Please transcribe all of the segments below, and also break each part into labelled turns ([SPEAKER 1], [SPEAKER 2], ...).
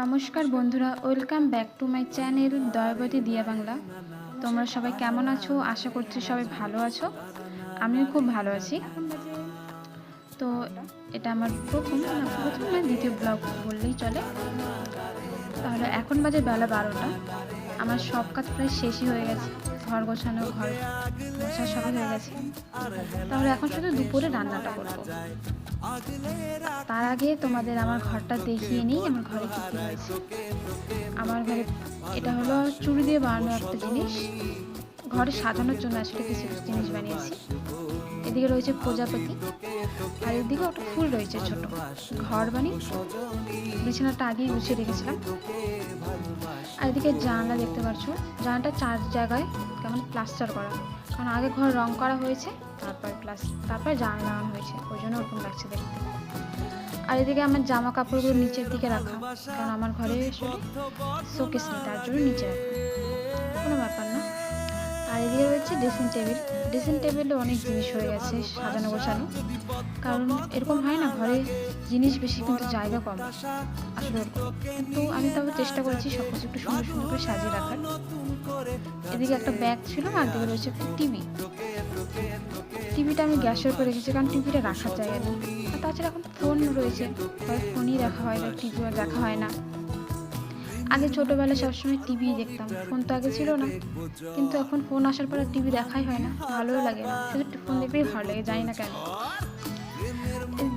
[SPEAKER 1] নমস্কার বন্ধুরা, welcome back to my channel Dayabati Diya Bangla. তোমরা সবাই কেমন আছো? আশা করছি সবাই ভালো আছো। আমিও খুব ভালো আছি। তো এটা আমার প্রথম প্রথম না, দ্বিতীয় ব্লগ বললেই চলে। তাহলে এখন বাজে বেলা বারোটা। আমার সব কাজ প্রায় শেষই হয়ে গেছে। ঘর গোছানো, ঘর গোছা সবই হয়ে গেছে। তাহলে এখন শুধু দুপুরে রান্নাটা করব। তার আগে তোমাদের আমার ঘরটা দেখিয়ে নিই, আমার ঘরে আমার ঘরে এটা হলো চুড়ি দিয়ে বানানো একটা জিনিস। ঘরে সাজানোর জন্য আসলে কিছু জিনিস বানিয়েছি। এদিকে রয়েছে প্রজাপতি, আর এদিকে একটা ফুল রয়েছে ছোট। ঘর বানিয়ে বিছানাটা আগেই গুছিয়ে রেখেছিলাম। আর এদিকে জানলা দেখতে পাচ্ছ, জানলাটা চার জায়গায় কেমন প্লাস্টার করা। কারণ আগে ঘর রং করা হয়েছে, তারপর প্লাস তারপর জামা লাগানো হয়েছে, ওই জন্য ওরকম লাগছে দেখতে। আর এদিকে আমার জামা কাপড়গুলো নিচের দিকে রাখা, কারণ আমার ঘরে শোকেস নেই, তার জন্য নিচে রাখা। কোনো ব্যাপার না। আর রয়েছে ড্রেসিং টেবিল ড্রেসিং টেবিলে অনেক জিনিস হয়ে গেছে সাজানো গোছানো। কারণ এরকম হয় না, ঘরে জিনিস বেশি কিন্তু জায়গা কম। আসলে। কিন্তু আমি তবে চেষ্টা করেছি সব কিছু একটু সুন্দর সুন্দর করে সাজিয়ে রাখার। এদিকে একটা ব্যাগ ছিল আর দিকে রয়েছে টিভি টিভিটা আমি গ্যাসের উপরে রেখেছি, কারণ টিভিটা রাখার জায়গা নেই। তাছাড়া এখন ফোন রয়েছে। ফোনই রাখা হয় না টিভিও দেখা হয় না। আগে ছোটোবেলায় সবসময় টিভি দেখতাম, ফোন তো আগে ছিল না। কিন্তু এখন ফোন আসার পরে টিভি দেখাই হয় না, ভালোও লাগে না। শুধু ফোন দেখলেই ভালো লাগে, জানি না কেন।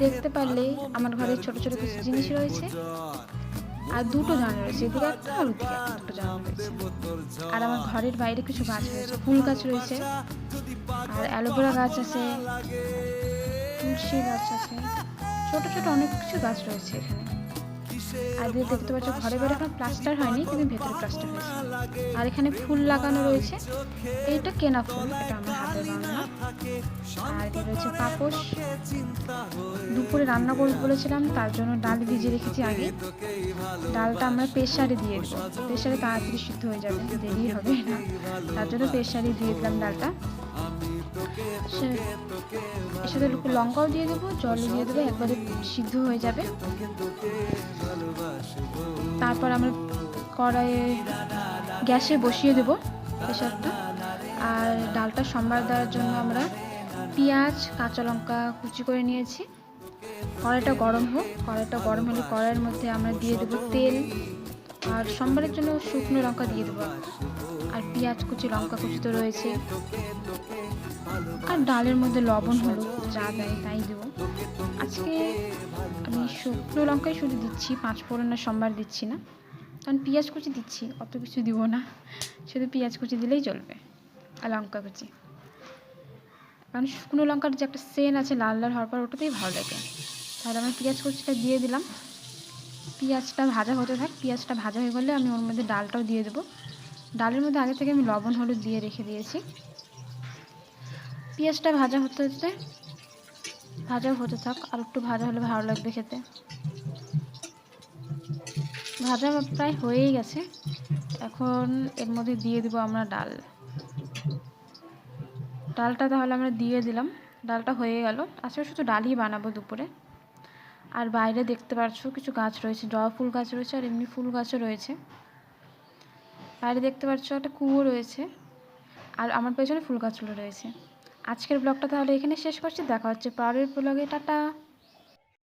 [SPEAKER 1] দেখতে পারলেই আমার ঘরে ছোট ছোট কিছু জিনিস রয়েছে, আর দুটো জানলা রয়েছে, এদিকে একটা, দুটো জানলা রয়েছে। আর আমার ঘরের বাইরে কিছু গাছ রয়েছে, ফুল গাছ রয়েছে, আর অ্যালোভেরা গাছ আছে, তুলসী গাছ আছে, ছোট ছোট অনেক কিছু গাছ রয়েছে এখানে। আর দেখতে পাচ্ছ, ঘরে বাইরে এখন প্লাস্টার হয়নি, কিন্তু ভেতরে প্লাস্টার হয়েছে। আর এখানে ফুল লাগানো রয়েছে। এইটা কেনা ফুল, এটা আমার হাতে বানানো আর এদিকে রয়েছে পাপোশ। দুপুরে রান্না করব বলেছিলাম, তার জন্য ডাল ভিজিয়ে রেখেছি আগে। ডালটা আমরা প্রেশারে দিয়ে দেবো। প্রেশারে তাড়াতাড়ি সিদ্ধ হয়ে যাবে, দেরি হবে না। তার জন্য প্রেশারে দিয়ে দিলাম ডালটা। এর সাথে লঙ্কাও দিয়ে দেবো জল দিয়ে দেবো, একবারে সিদ্ধ হয়ে যাবে। তারপর আমরা কড়াইয়ে গ্যাসে বসিয়ে দেবো প্রেশারটা। আর ডালটা সম্বার দেওয়ার জন্য আমরা পেঁয়াজ, কাঁচা লঙ্কা কুচি করে নিয়েছি। কড়াইটা গরম হোক, কড়াইটা গরম হলে কড়াইয়ের মধ্যে আমরা দিয়ে দেবো তেল। আর সম্বারের জন্য শুকনো লঙ্কা দিয়ে দেবো। আর পেঁয়াজ কুচি, লঙ্কা কুচি তো রয়েছে। আর ডালের মধ্যে লবণ হলুদ যা দেয় তাই দেবো। আজকে আমি শুকনো লঙ্কাই শুধু দিচ্ছি, পাঁচ ফোড়নের সম্বার দিচ্ছি না। কারণ পেঁয়াজ কুচি দিচ্ছি, অত কিছু দিব না। শুধু পেঁয়াজ কুচি দিলেই চলবে, আর লঙ্কা কুচি। কারণ শুকনো লঙ্কার যে একটা সেন আছে লাল লাল হওয়ার পর ওটাতেই ভালো লাগে। তাহলে আমি পেঁয়াজ কুচিটা দিয়ে দিলাম। পেঁয়াজটা ভাজা হতে থাক, পেঁয়াজটা ভাজা হয়ে গেলে আমি ওর মধ্যে ডালটাও দিয়ে দেবো। ডালের মধ্যে আগে থেকে আমি লবণ, হলুদ দিয়ে রেখে দিয়েছি। পেঁয়াজটা ভাজা হতে হতে ভাজা হতে থাক, আর একটু ভাজা হলে ভালো লাগবে খেতে। ভাজা প্রায় হয়েই গেছে। এখন এর মধ্যে দিয়ে দিব আমরা ডাল। ডালটা তাহলে আমরা দিয়ে দিলাম। ডালটা হয়ে গেল। আজকে শুধু ডালই বানাবো দুপুরে। আর বাইরে দেখতে পাচ্ছ কিছু গাছ রয়েছে, জবা ফুল গাছ রয়েছে, আর এমনি ফুল গাছও রয়েছে। বাইরে দেখতে পাচ্ছ একটা কুয়ো রয়েছে আর আমার পেছনে ফুল গাছগুলো রয়েছে। আজকের ব্লগটা তাহলে এখানে শেষ করছি। দেখা হচ্ছে পরের ব্লগে। টাটা।